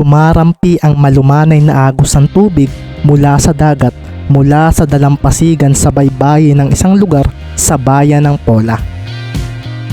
Dumarampi ang malumanay na agos ng tubig mula sa dagat mula sa dalampasigan sa baybayin ng isang lugar sa bayan ng Pola.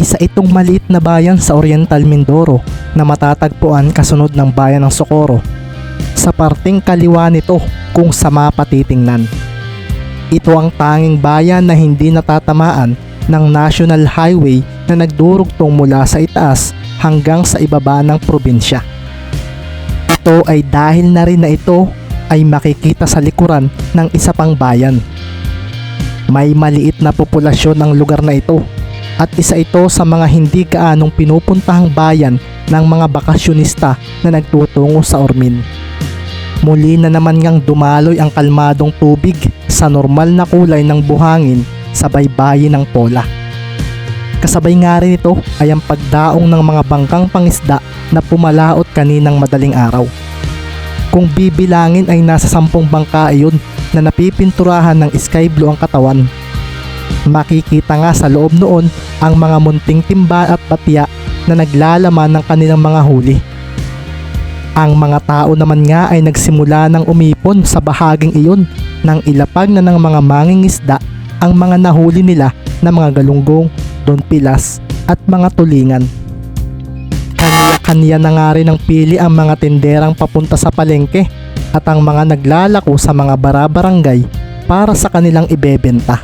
Isa itong maliit na bayan sa Oriental Mindoro na matatagpuan kasunod ng bayan ng Socorro. Sa parting kaliwa nito kung sa mapa titingnan. Ito ang tanging bayan na hindi natatamaan ng National Highway na nagdurugtong mula sa itaas hanggang sa ibaba ng probinsya. Ito ay dahil na rin na ito ay makikita sa likuran ng isa pang bayan. May maliit na populasyon ang lugar na ito at isa ito sa mga hindi kaanong pinupuntahang bayan ng mga bakasyonista na nagtutungo sa Ormin. Muli na naman ngang dumaloy ang kalmadong tubig sa normal na kulay ng buhangin sa baybayin ng Pola. Kasabay nga rin ito ay ang pagdaong ng mga bangkang pangisda na pumalaot kaninang madaling araw. Kung bibilangin ay nasa sampung bangka iyon na napipinturahan ng sky blue ang katawan. Makikita nga sa loob noon ang mga munting timba at batya na naglalaman ng kanilang mga huli. Ang mga tao naman nga ay nagsimula ng umipon sa bahaging iyon nang ilapag na ng mga mangingisda ang mga nahuli nila na mga galunggong, donpilas at mga tulingan. Kanya-kanya na nga rin ang pili ang mga tinderang papunta sa palengke at ang mga naglalako sa mga barabarangay para sa kanilang ibebenta.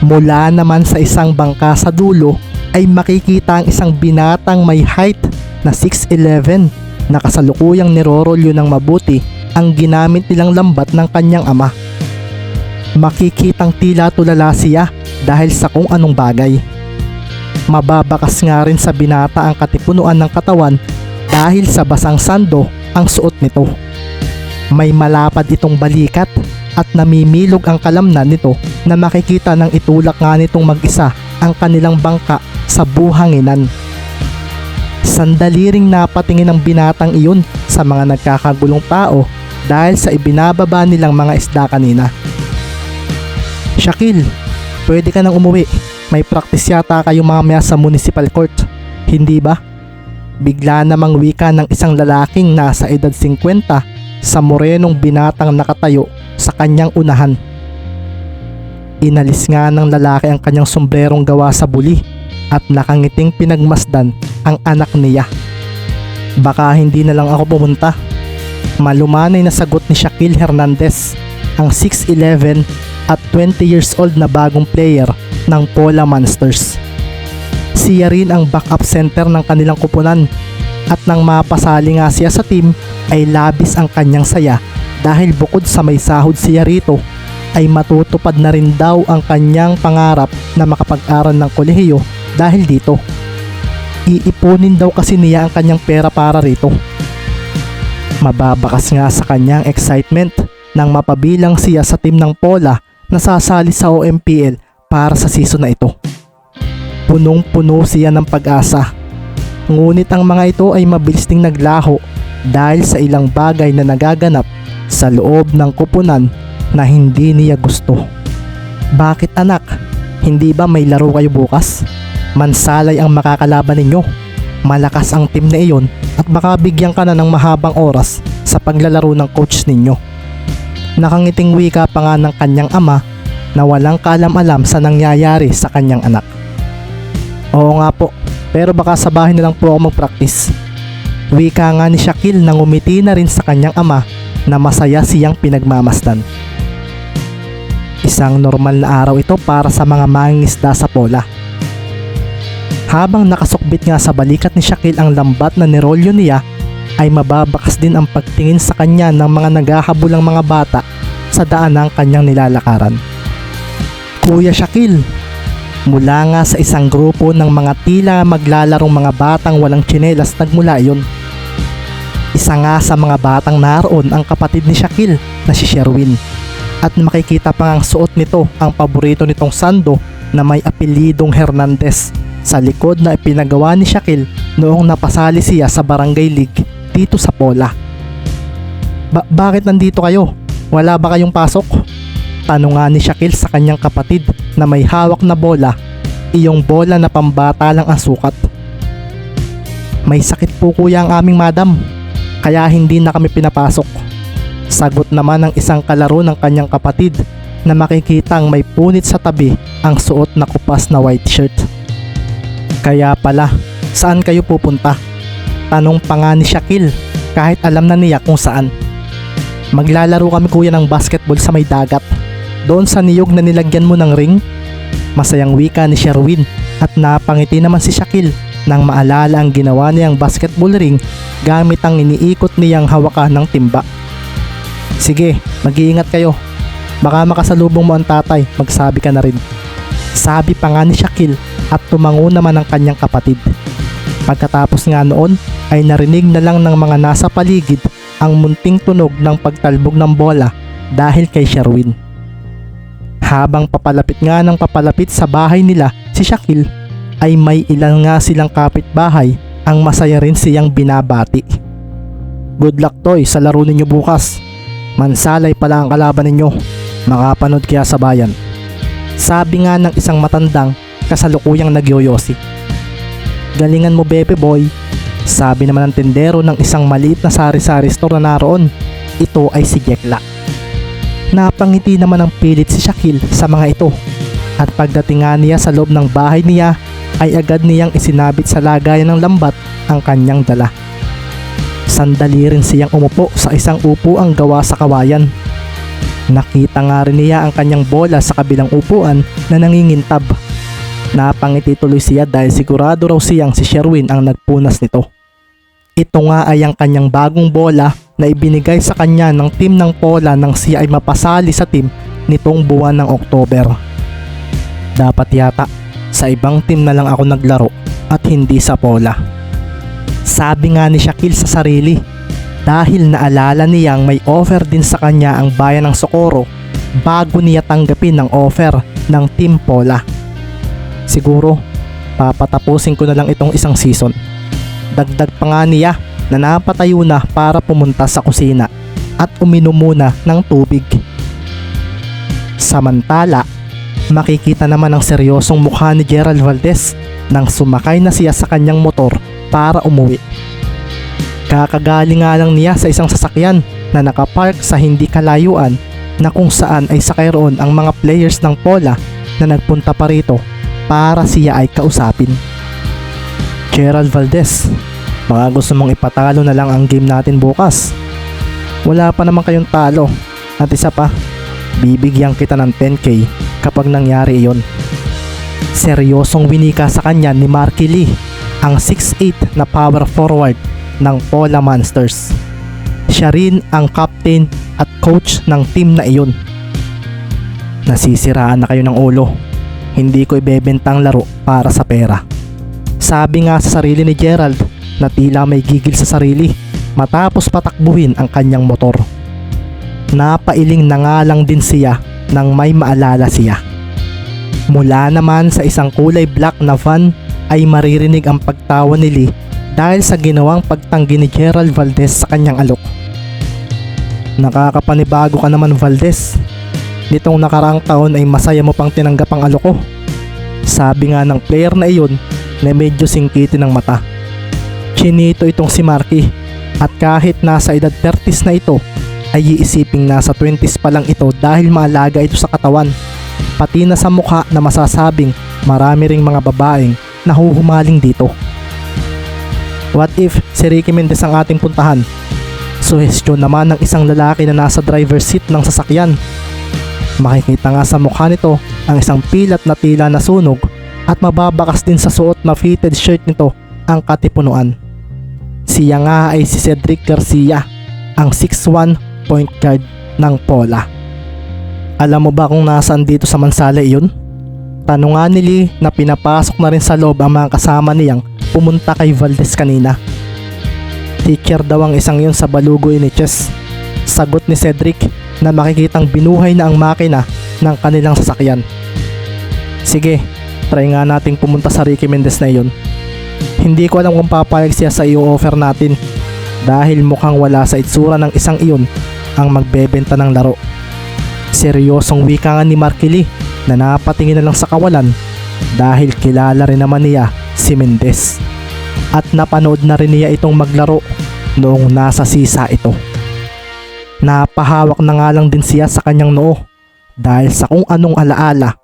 Mula naman sa isang bangka sa dulo ay makikita ang isang binatang may height na 6'11 na kasalukuyang nirorolyo ng mabuti ang ginamit nilang lambat ng kanyang ama. Makikitang tila tulala siya dahil sa kung anong bagay. Mababakas nga rin sa binata ang katipunuan ng katawan dahil sa basang sando ang suot nito. May malapad itong balikat at namimilog ang kalamnan nito na makikita ng itulak nga nitong mag-isa ang kanilang bangka sa buhanginan. Sandali ring napatingin ang binatang iyon sa mga nagkakagulong tao dahil sa ibinababa nilang mga isda kanina. Shakil, pwede ka nang umuwi. May practice yata kayo mamaya sa municipal court. Hindi ba? Bigla namang wika ng isang lalaking nasa edad 50 sa morenong binatang nakatayo sa kanyang unahan. Inalis nga ng lalaki ang kanyang sombrerong gawa sa buli at nakangiting pinagmasdan ang anak niya. Baka hindi na lang ako pumunta. Malumanay na sagot ni Shaquille Hernandez, ang 6'11 at 20 years old na bagong player ng Pola Monsters. Siya rin ang backup center ng kanilang kupunan at nang mapasali nga siya sa team ay labis ang kanyang saya dahil bukod sa may sahod siya rito ay matutupad na rin daw ang kanyang pangarap na makapag-aral ng kolehiyo dahil dito. Iipunin daw kasi niya ang kanyang pera para rito. Mababakas nga sa kanyang excitement nang mapabilang siya sa team ng Pola na sasali sa OMPL para sa season na ito. Punong-puno siya ng pag-asa. Ngunit ang mga ito ay mabilis ding naglaho dahil sa ilang bagay na nagaganap sa loob ng kupunan na hindi niya gusto. Bakit anak? Hindi ba may laro kayo bukas? Mansalay ang makakalaban ninyo. Malakas ang team na iyon at baka bigyan ka na ng mahabang oras sa paglalaro ng coach ninyo. Nakangiting wika pa nga ng kanyang ama na walang kaalam-alam sa nangyayari sa kanyang anak. Oo nga po, pero baka sa bahay na lang po ako mag-practice. Wika nga ni Shaquille nang umiti na rin sa kanyang ama na masaya siyang pinagmamasdan. Isang normal na araw ito para sa mga mangingisda sa pola. Habang nakasukbit nga sa balikat ni Shaquille ang lambat na nirolyo niya, ay mababakas din ang pagtingin sa kanya ng mga naghahabulang mga bata sa daan ng kanyang nilalakaran. Kuya Shaquille, mula nga sa isang grupo ng mga tila maglalarong mga batang walang tsinelas nagmula iyon. Isa nga sa mga batang naroon ang kapatid ni Shaquille na si Sherwin. At makikita pa ang suot nito ang paborito nitong sando na may apelidong Hernandez sa likod na ipinagawa ni Shaquille noong napasali siya sa Barangay League dito sa Pola. Ba- bakit nandito kayo? Wala ba kayong pasok? Tanong nga ni Shaquille sa kanyang kapatid na may hawak na bola, iyong bola na pambata lang ang sukat. May sakit po kuya ang aming madam. kaya hindi na kami pinapasok. Sagot naman ng isang kalaro ng kanyang kapatid na makikitang may punit sa tabi ang suot na kupas na white shirt. Kaya pala, saan kayo pupunta? Tanong pa nga ni Shaquille kahit alam na niya kung saan. Maglalaro kami kuya ng basketball sa may dagat. Doon sa niyog na nilagyan mo ng ring. Masayang wika ni Sherwin at napangiti naman si Shaquille nang maalala ang ginawa niyang basketball ring gamit ang iniikot niyang hawakan ng timba. Sige, mag-iingat kayo. Baka makasalubong mo ang tatay, magsabi ka na rin. Sabi pa nga ni Shaquille at tumango naman ang kanyang kapatid. Pagkatapos nga noon ay narinig na lang ng mga nasa paligid ang munting tunog ng pagtalbog ng bola dahil kay Sherwin. Habang papalapit nga ng papalapit sa bahay nila si Shaquille ay may ilan nga silang kapitbahay ang masaya rin siyang binabati. Good luck toy sa laro ninyo bukas. Mansalay pala ang kalaban ninyo. Makapanood kaya sa bayan. Sabi nga ng isang matandang kasalukuyang nagyoyosi. Galingan mo bebe boy. Sabi naman ng tendero ng isang maliit na sari-sari store na naroon. Ito ay si Jekla. Napangiti naman ng pilit si Shaquille sa mga ito. At pagdating nga niya sa loob ng bahay niya ay agad niyang isinabit sa lagayan ng lambat ang kanyang dala. Sandali rin siyang umupo sa isang upuang gawa sa kawayan. Nakita nga rin niya ang kanyang bola sa kabilang upuan na nangingintab. Napangiti tuloy siya dahil sigurado raw siyang si Sherwin ang nagpunas nito. Ito nga ay ang kanyang bagong bola na ibinigay sa kanya ng team ng Pola nang siya ay mapasali sa team nitong buwan ng Oktober. Dapat yata sa ibang team na lang ako naglaro at hindi sa Pola. Sabi nga ni Shaquille sa sarili dahil naalala niyang may offer din sa kanya ang bayan ng Socorro bago niya tanggapin ang offer ng Team Pola. Siguro, papatapusin ko na lang itong isang season. Dagdag pa nga niya na napatayo na para pumunta sa kusina at uminom muna ng tubig. Samantala, makikita naman ang seryosong mukha ni Gerald Valdez nang sumakay na siya sa kanyang motor para umuwi. Kakagaling nga lang niya sa isang sasakyan na nakapark sa hindi kalayuan na kung saan ay sakay roon ang mga players ng Pola na nagpunta pa rito para siya ay kausapin. Gerald Valdez, baka gusto mong ipatalo na lang ang game natin bukas. Wala pa naman kayong talo at isa pa, bibigyan kita ng 10k kapag nangyari iyon. Seryosong winika sa kanya ni Marky Lee, ang 6'8 na power forward ng Pola Monsters. Siya rin ang captain at coach ng team na iyon. Nasisiraan na kayo ng ulo. Hindi ko ibebenta ang laro para sa pera. Sabi nga sa sarili ni Gerald na tila may gigil sa sarili matapos patakbuhin ang kanyang motor. Napailing na nga lang din siya nang may maalala siya. Mula naman sa isang kulay black na van ay maririnig ang pagtawa ni Lee dahil sa ginawang pagtanggi ni Gerald Valdez sa kanyang alok. Nakakapanibago ka naman Valdez. Nitong nakaraang taon ay masaya mo pang tinanggap ang alok ko. Sabi nga ng player na iyon na medyo singkitin ng mata. Chinito itong si Marky at kahit nasa edad 30s na ito ay iisiping nasa 20s pa lang ito dahil maalaga ito sa katawan. Pati na sa mukha na masasabing marami ring mga babaeng nahuhumaling dito. What if si Ricky Mendez ang ating puntahan? Suhestyon naman ng isang lalaki na nasa driver's seat ng sasakyan. Makikita nga sa mukha nito ang isang pilat na tila na sunog at mababakas din sa suot na fitted shirt nito ang katipunuan. Siya nga ay si Cedric Garcia, ang 6'1 point guard ng Pola. Alam mo ba kung nasaan dito sa Mansala iyon? Tanong ni Lee na pinapasok na rin sa loob ang mga kasama niyang pumunta kay Valdez kanina. Teacher daw ang isang yun sa Balugo NHS. Sagot ni Cedric na makikitang binuhay na ang makina ng kanilang sasakyan. Sige, try nga nating pumunta sa Ricky Mendez na iyon. Hindi ko alam kung papayag siya sa iyo offer natin dahil mukhang wala sa itsura ng isang iyon ang magbebenta ng laro. Seryosong wika nga ni Markili na napatingin na lang sa kawalan dahil kilala rin naman niya si Mendez. At napanood na rin niya itong maglaro noong nasa sisa ito. Napahawak na nga lang din siya sa kanyang noo dahil sa kung anong alaala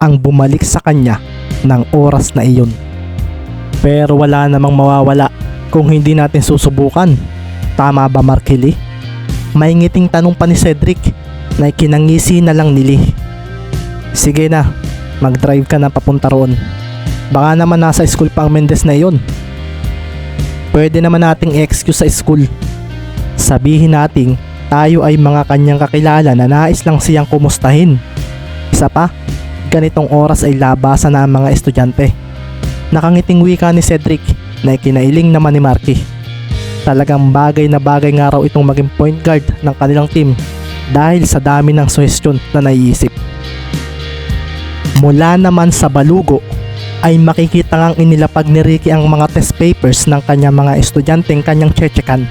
ang bumalik sa kanya ng oras na iyon. Pero wala namang mawawala kung hindi natin susubukan. Tama ba Markili? May ngiting tanong pa ni Cedric na ikinangisi na lang nili. Sige na, mag-drive ka na papunta roon. Baka naman nasa school pa ang Mendes na iyon. Pwede naman nating excuse sa school. Sabihin nating tayo ay mga kanyang kakilala na nais lang siyang kumustahin. Isa pa, ganitong oras ay labasan na ang mga estudyante. Nakangiting wika ni Cedric na ikinailing naman ni Marky. Talagang bagay na bagay nga raw itong maging point guard ng kanilang team dahil sa dami ng suhestyon na naiisip. Mula naman sa balugo ay makikita ngang inilapag ni Ricky ang mga test papers ng kanyang mga estudyanteng kanyang chechekan.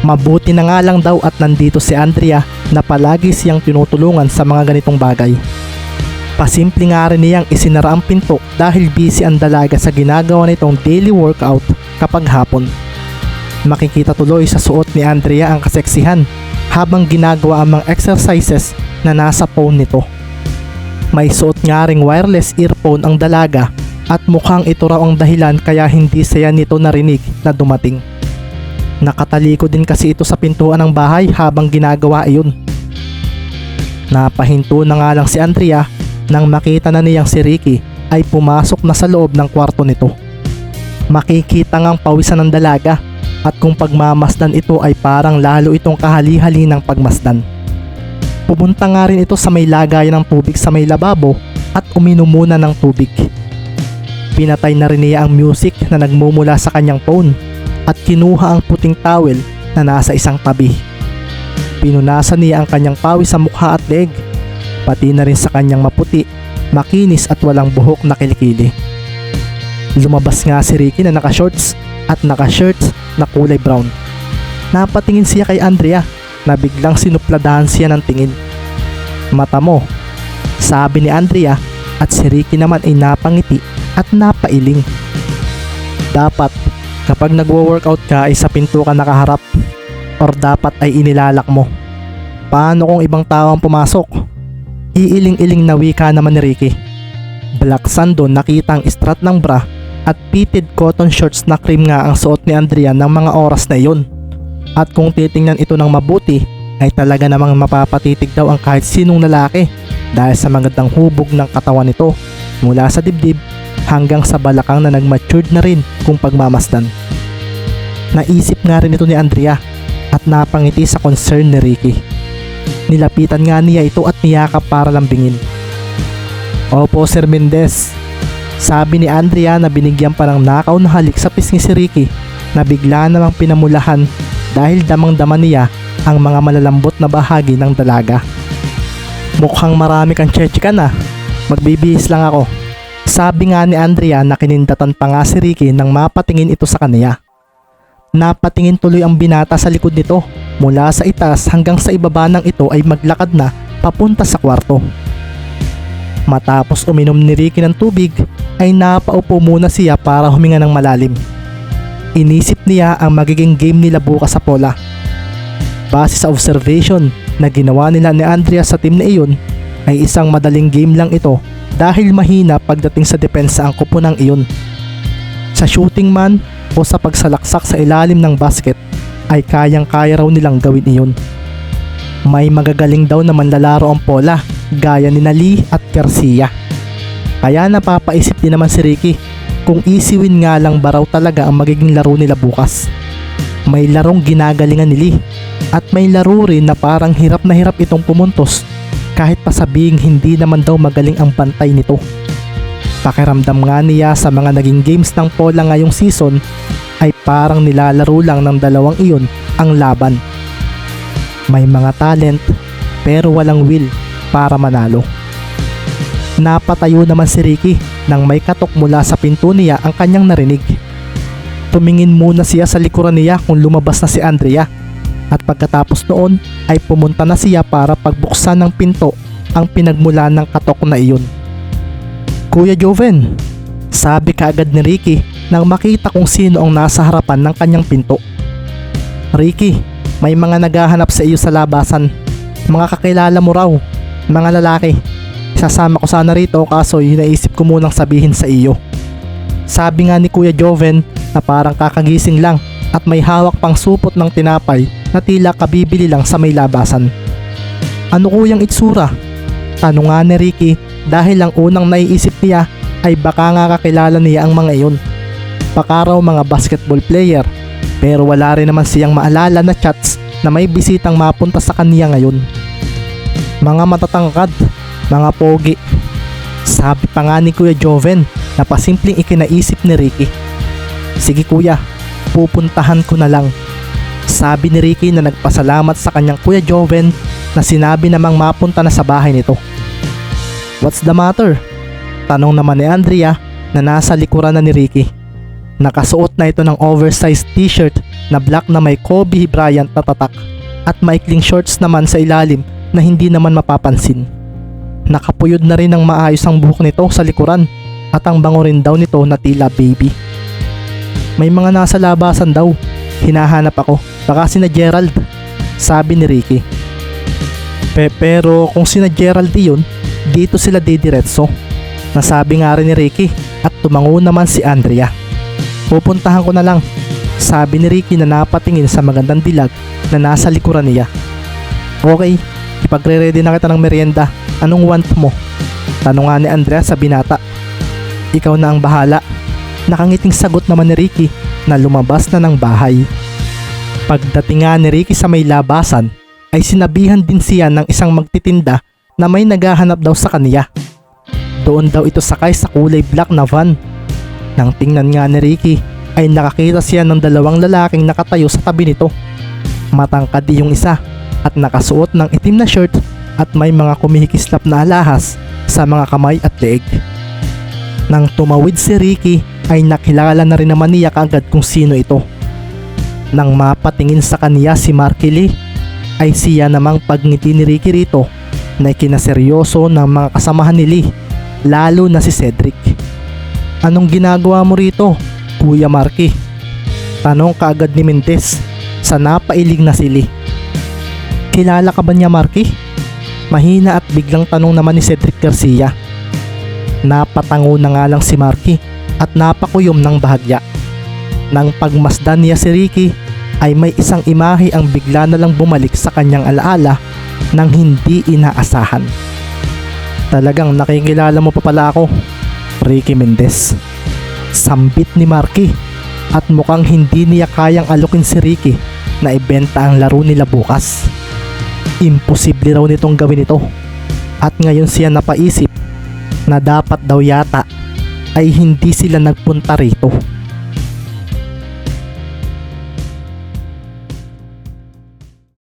Mabuti na nga lang daw at nandito si Andrea na palagi siyang tinutulungan sa mga ganitong bagay. Pasimple nga rin niyang isinara ang pinto dahil busy ang dalaga sa ginagawa nitong daily workout kapag hapon. Makikita tuloy sa suot ni Andrea ang kaseksihan habang ginagawa ang mga exercises na nasa phone nito. May suot nga ring wireless earphone ang dalaga at mukhang ito raw ang dahilan kaya hindi saya nito narinig na dumating. Nakataliko din kasi ito sa pintuan ng bahay habang ginagawa iyon. Napahinto na nga lang si Andrea nang makita na niyang si Ricky ay pumasok na sa loob ng kwarto nito. Makikita ngang pawisan ng dalaga at kung pagmamasdan ito ay parang lalo itong kahali-hali ng pagmasdan. Pumunta nga rin ito sa may lagayan ng tubig sa may lababo at uminom muna ng tubig. Pinatay na rin niya ang music na nagmumula sa kanyang phone at kinuha ang puting towel na nasa isang tabi. Pinunasan niya ang kanyang pawis sa mukha at leg, pati na rin sa kanyang maputi, makinis at walang buhok na kilikili. Lumabas nga si Ricky na naka-shorts at naka-shirts na kulay brown. Napatingin siya kay Andrea na biglang sinupladahan siya ng tingin. Mata mo, sabi ni Andrea at si Ricky naman ay napangiti at napailing. Dapat kapag nagwo-workout ka ay sa pinto ka nakaharap or dapat ay inilalak mo. Paano kung ibang tao ang pumasok? Iiling-iling na wika naman ni Ricky. Black sando nakita ang strat ng bra at pitted cotton shorts na cream nga ang suot ni Andrea ng mga oras na iyon. At kung titingnan ito ng mabuti, ay talaga namang mapapatitig daw ang kahit sinong lalaki dahil sa magandang hubog ng katawan nito mula sa dibdib hanggang sa balakang na nagmatured na rin kung pagmamasdan. Naisip nga rin ito ni Andrea at napangiti sa concern ni Ricky. Nilapitan nga niya ito at niyakap para lambingin. Opo Sir Mendez, sabi ni Andrea na binigyan pa ng nakaw na halik sa pisngi si Ricky na bigla namang pinamulahan dahil damang-dama niya ang mga malalambot na bahagi ng dalaga. Mukhang marami kang chechikan ah. Magbibihis lang ako. Sabi nga ni Andrea na kinindatan pa nga si Ricky nang mapatingin ito sa kanya. Napatingin tuloy ang binata sa likod nito mula sa itaas hanggang sa ibaba ng ito ay maglakad na papunta sa kwarto. Matapos uminom ni Ricky ng tubig ay napaupo muna siya para huminga ng malalim. Inisip niya ang magiging game nila bukas sa pola. Base sa observation na ginawa nila ni Andrea sa team na iyon ay isang madaling game lang ito dahil mahina pagdating sa depensa ang kupunang iyon. Sa shooting man o sa pagsalaksak sa ilalim ng basket ay kayang-kaya raw nilang gawin iyon. May magagaling daw na manlalaro ang pola gaya ni Nali at Garcia. Kaya napapaisip din naman si Ricky kung easy win nga lang ba raw talaga ang magiging laro nila bukas. May larong ginagalingan ni Lee at may laro rin na parang hirap na hirap itong pumuntos kahit pa sabihing hindi naman daw magaling ang bantay nito. Pakiramdam nga niya sa mga naging games ng Pola ngayong season ay parang nilalaro lang ng dalawang iyon ang laban. May mga talent pero walang will para manalo. Napatayo naman si Ricky nang may katok mula sa pinto niya ang kanyang narinig. Tumingin muna siya sa likuran niya kung lumabas na si Andrea at pagkatapos noon ay pumunta na siya para pagbuksan ng pinto ang pinagmula ng katok na iyon. Kuya Joven, sabi kaagad ni Ricky nang makita kung sino ang nasa harapan ng kanyang pinto. Ricky, may mga naghahanap sa iyo sa labasan. Mga kakilala mo raw, mga lalaki. Sasama ko sana rito kaso naisip ko munang sabihin sa iyo. Sabi nga ni Kuya Joven na parang kakagising lang at may hawak pang supot ng tinapay na tila kabibili lang sa may labasan. Ano kuyang itsura? Tanong nga ni Ricky dahil ang unang naiisip niya ay baka nga kakilala niya ang mga iyon. Baka raw mga basketball player pero wala rin naman siyang maalala na chats na may bisitang mapunta sa kanya ngayon. Mga matatangkad, mga pogi. Sabi pa nga ni Kuya Joven na pasimpleng ikinaisip ni Ricky. Sige kuya, pupuntahan ko na lang. Sabi ni Ricky na nagpasalamat sa kanyang Kuya Joven na sinabi namang mapunta na sa bahay nito. What's the matter? Tanong naman ni Andrea na nasa likuran na ni Ricky. Nakasuot na ito ng oversized t-shirt na black na may Kobe Bryant na tatak at maikling shorts naman sa ilalim na hindi naman mapapansin. Nakapuyod na rin ng maayos ang buhok nito sa likuran at ang bango rin daw nito na tila baby. May mga nasa labasan daw. Hinahanap ako. Baka sina Gerald. Sabi ni Ricky. Pe pero kung sina Gerald yun, dito sila didiretso. Nasabi nga rin ni Ricky at tumango naman si Andrea. Pupuntahan ko na lang. Sabi ni Ricky na napatingin sa magandang dilag na nasa likuran niya. Okay, ipagre-ready na kita ng merienda. Anong want mo? Tanong nga ni Andrea sa binata. Ikaw na ang bahala. Nakangiting sagot naman ni Ricky na lumabas na ng bahay. Pagdating nga ni Ricky sa may labasan, ay sinabihan din siya ng isang magtitinda na may naghahanap daw sa kanya. Doon daw ito sakay sa kulay black na van. Nang tingnan nga ni Ricky, ay nakakita siya ng dalawang lalaking nakatayo sa tabi nito. Matangkad yung isa at nakasuot ng itim na shirt at may mga kumikislap na alahas sa mga kamay at leeg. Nang tumawid si Ricky ay nakilala na rin naman niya kaagad kung sino ito. Nang mapatingin sa kaniya si Marky Lee ay siya namang pagngiti ni Ricky rito na ikinaseryoso ng mga kasamahan ni Lee lalo na si Cedric. Anong ginagawa mo rito, Kuya Marky? Tanong kaagad ni Mendez sa napailig na si Lee. Kilala ka ba niya Marky? Mahina at biglang tanong naman ni Cedric Garcia. Napatango na nga lang si Marky at napakuyom ng bahagya. Nang pagmasdan niya si Ricky ay may isang imahe ang bigla na lang bumalik sa kanyang alaala nang hindi inaasahan. Talagang nakikilala mo pa pala ako, Ricky Mendez. Sambit ni Marky at mukhang hindi niya kayang alukin si Ricky na ibenta ang laro nila bukas. Imposible raw nitong gawin ito. At ngayon siya napaisip na dapat daw yata ay hindi sila nagpunta rito.